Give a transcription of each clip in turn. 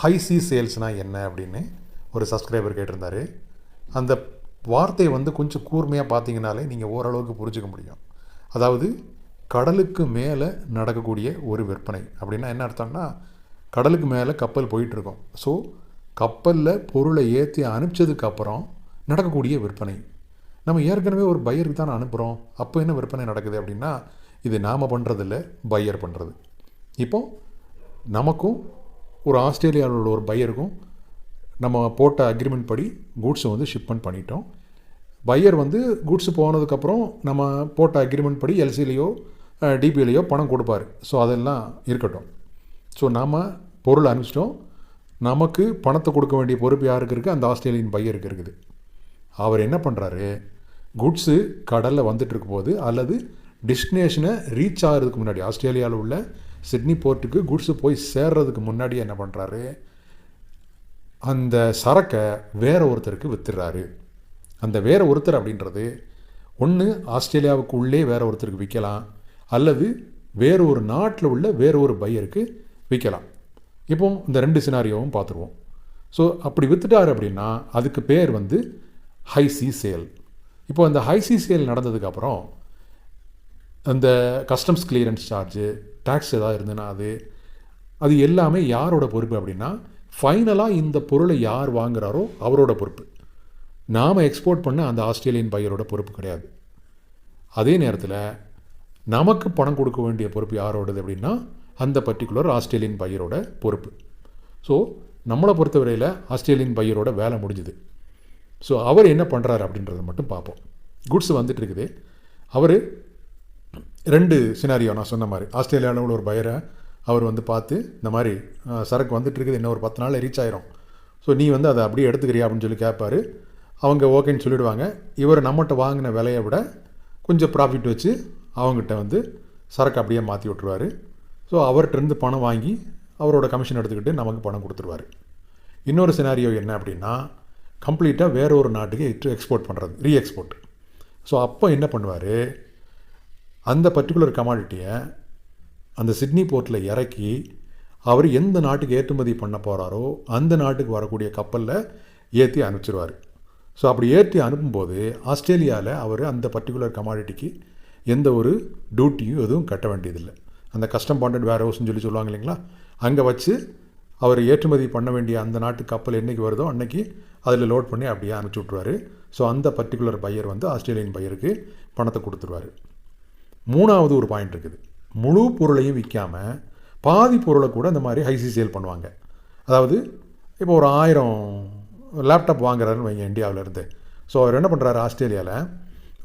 High C சேல்ஸ்னால் என்ன அப்படின்னு ஒரு சப்ஸ்கிரைபர் கேட்டிருந்தார். அந்த வார்த்தையை வந்து கொஞ்சம் கூர்மையாக பார்த்தீங்கனாலே நீங்கள் ஓரளவுக்கு புரிஞ்சுக்க முடியும். அதாவது கடலுக்கு மேலே நடக்கக்கூடிய ஒரு விற்பனை அப்படின்னா என்ன அர்த்தம்னா கடலுக்கு மேலே கப்பல் போயிட்டுருக்கோம். ஸோ கப்பலில் பொருளை ஏற்றி அனுப்பிச்சதுக்கப்புறம் நடக்கக்கூடிய விற்பனை. நம்ம ஏற்கனவே ஒரு பையருக்கு தானே அனுப்புகிறோம் அப்போ என்ன விற்பனை நடக்குது அப்படின்னா இது நாம் பண்ணுறதில்ல பையர் பண்ணுறது இப்போ நமக்கும் ஒரு ஆஸ்திரேலியாவில் உள்ள ஒரு பையருக்கும் நம்ம போட்ட அக்ரிமெண்ட் படி கூட்ஸை வந்து ஷிப்மெண்ட் பண்ணிட்டோம். பையர் வந்து கூட்ஸ் போனதுக்கப்புறம் நம்ம போட்ட அக்ரிமெண்ட் படி எல்சிலேயோ டிபியிலையோ பணம் கொடுப்பாரு. ஸோ அதெல்லாம் இருக்கட்டும். ஸோ நாம் பொருள் அனுப்பிச்சிட்டோம். நமக்கு பணத்தை கொடுக்க வேண்டிய பொறுப்பு யாருக்கு இருக்குது அந்த ஆஸ்திரேலியன் பையருக்கு இருக்குது. அவர் என்ன பண்ணுறாரு குட்ஸு கடலில் வந்துட்டு இருக்கும் போது அல்லது டெஸ்டினேஷனை ரீச் ஆகிறதுக்கு முன்னாடி ஆஸ்திரேலியாவில் உள்ள சிட்னி போர்ட்டுக்கு குட்ஸு போய் சேர்றதுக்கு முன்னாடி என்ன பண்ணுறாரு அந்த சரக்கை வேற ஒருத்தருக்கு விற்றுறாரு அந்த வேற ஒருத்தர் அப்படின்றது ஒன்று ஆஸ்திரேலியாவுக்கு உள்ளே வேற ஒருத்தருக்கு விற்கலாம் அல்லது வேறு ஒரு நாட்டில் உள்ள வேறு ஒரு பையருக்கு விற்கலாம் இப்போ இந்த ரெண்டு சினாரியோவும் பார்த்துருவோம். ஸோ அப்படி வித்துட்டார் அப்படின்னா அதுக்கு பேர் வந்து ஹை சி சேல் இப்போ அந்த ஹை சி சேல் நடந்ததுக்கப்புறம் அந்த கஸ்டம்ஸ் கிளியரன்ஸ் சார்ஜு டேக்ஸ் ஏதாவது இருந்ததுன்னா அது அது எல்லாமே யாரோட பொறுப்பு அப்படின்னா ஃபைனலாக இந்த பொருளை யார் வாங்குறாரோ அவரோட பொறுப்பு. நாம் எக்ஸ்போர்ட் பண்ண அந்த ஆஸ்திரேலியன் பையரோட பொறுப்பு கிடையாது. அதே நேரத்தில் நமக்கு பணம் கொடுக்க வேண்டிய பொறுப்பு யாரோடது அப்படின்னா அந்த பர்டிகுலர் ஆஸ்திரேலியன் பையரோட பொறுப்பு. ஸோ நம்மளை பொறுத்தவரையில் ஆஸ்திரேலியன் பையரோட வேலை முடிஞ்சுது. ஸோ அவர் என்ன பண்ணுறாரு அப்படின்றத மட்டும் பார்ப்போம். குட்ஸ் வந்துட்டு இருக்குது. அவர் ரெண்டு சினாரியோ நான் சொன்ன மாதிரி. ஆஸ்திரேலியாவில் உள்ள ஒரு பயரை அவர் வந்து பார்த்து இந்த மாதிரி சரக்கு வந்துட்டு இருக்குது இன்னும் ஒரு பத்து நாளில் ரீச் ஆயிரும். ஸோ நீ வந்து அதை அப்படியே எடுத்துக்கிறியா அப்படின்னு சொல்லி கேட்பார் அவங்க ஓகேன்னு சொல்லிவிடுவாங்க இவர் நம்மகிட்ட வாங்கின விலையை விட கொஞ்சம் ப்ராஃபிட் வச்சு அவங்ககிட்ட வந்து சரக்கு அப்படியே மாற்றி விட்ருவாரு ஸோ அவர்கிட்டருந்து பணம் வாங்கி அவரோட கமிஷன் எடுத்துக்கிட்டு நமக்கு பணம் கொடுத்துருவாரு. இன்னொரு சினாரியோ என்ன அப்படின்னா கம்ப்ளீட்டாக வேற ஒரு நாட்டுக்கு எக்ஸ்போர்ட் பண்ணுறது ரீ எக்ஸ்போர்ட் ஸோ அப்போ என்ன பண்ணுவார்? அந்த பர்டிகுலர் கமாடிட்டியை அந்த சிட்னி போர்ட்டில் இறக்கி அவர் எந்த நாட்டுக்கு ஏற்றுமதி பண்ண போகிறாரோ அந்த நாட்டுக்கு வரக்கூடிய கப்பலில் ஏற்றி அனுப்பிச்சிருவார். ஸோ அப்படி ஏற்றி அனுப்பும்போது ஆஸ்திரேலியாவில் அவர் அந்த பர்டிகுலர் கமாடிட்டிக்கு எந்த ஒரு டியூட்டியும் எதுவும் கட்ட வேண்டியதில்லை. அந்த கஸ்டம் பாண்டட் வேர் ஹவுஸ்னு சொல்லி சொல்லுவாங்க இல்லைங்களா? அங்கே வச்சு அவர் ஏற்றுமதி பண்ண வேண்டிய அந்த நாட்டு கப்பல் என்றைக்கு வருதோ அன்னைக்கு அதில் லோட் பண்ணி அப்படியே அனுப்பிச்சி விட்ருவாரு ஸோ அந்த பர்டிகுலர் பையர் வந்து ஆஸ்திரேலியன் பையருக்கு பணத்தை கொடுத்துருவாரு. மூணாவது ஒரு பாயிண்ட் இருக்குது. முழு பொருளையும் விற்காம பாதி பொருளை கூட இந்த மாதிரி ஹைசி சேல் பண்ணுவாங்க. அதாவது இப்போ ஒரு ஆயிரம் லேப்டாப் வாங்குறாருன்னு வைங்க இந்தியாவிலேருந்து ஸோ அவர் என்ன பண்ணுறாரு ஆஸ்திரேலியாவில்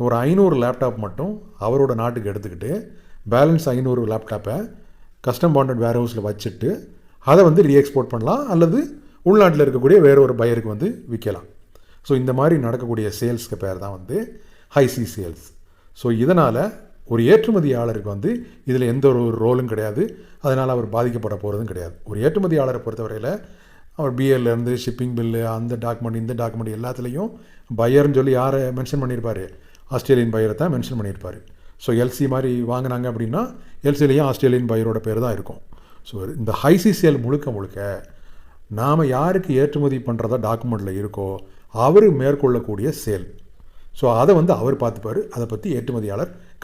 ஒரு ஐநூறு லேப்டாப் மட்டும் அவரோட நாட்டுக்கு எடுத்துக்கிட்டு பேலன்ஸ் ஐநூறு லேப்டாப்பை கஸ்டம் பாண்டட் வேர் ஹவுஸில் வச்சுட்டு அதை வந்து ரீஎக்ஸ்போர்ட் பண்ணலாம் அல்லது உள்நாட்டில் இருக்கக்கூடிய வேற ஒரு பையருக்கு வந்து விற்கலாம் ஸோ இந்த மாதிரி நடக்கக்கூடிய சேல்ஸ்க்கு பேர் தான் வந்து ஹைசி சேல்ஸ் ஸோ இதனால் ஒரு ஏற்றுமதியாளருக்கு வந்து இதில் எந்த ஒரு ரோலும் கிடையாது. அதனால் அவர் பாதிக்கப்பட போகிறதும் கிடையாது. ஒரு ஏற்றுமதியாளரை பொறுத்தவரையில் அவர் பிஎல்லேருந்து ஷிப்பிங் பில்லு அந்த டாக்குமெண்ட் இந்த டாக்குமெண்ட் எல்லாத்துலேயும் பையர்னு சொல்லி யாரை மென்ஷன் பண்ணியிருப்பார்? ஆஸ்திரேலியன் பையரை தான் மென்ஷன் பண்ணியிருப்பார். ஸோ எல்சி மாதிரி வாங்கினாங்க அப்படின்னா எல்சிலையும் ஆஸ்திரேலியன் பையரோட பேர் தான் இருக்கும். ஸோ இந்த ஹைசி சேல் முழுக்க முழுக்க நாம் யாருக்கு ஏற்றுமதி பண்ணுறதா டாக்குமெண்ட்டில் இருக்கோ அவர் மேற்கொள்ளக்கூடிய சேல் ஸோ அதை வந்து அவர் பார்த்துப்பார். அதை பற்றி ஏற்றுமதியாளர்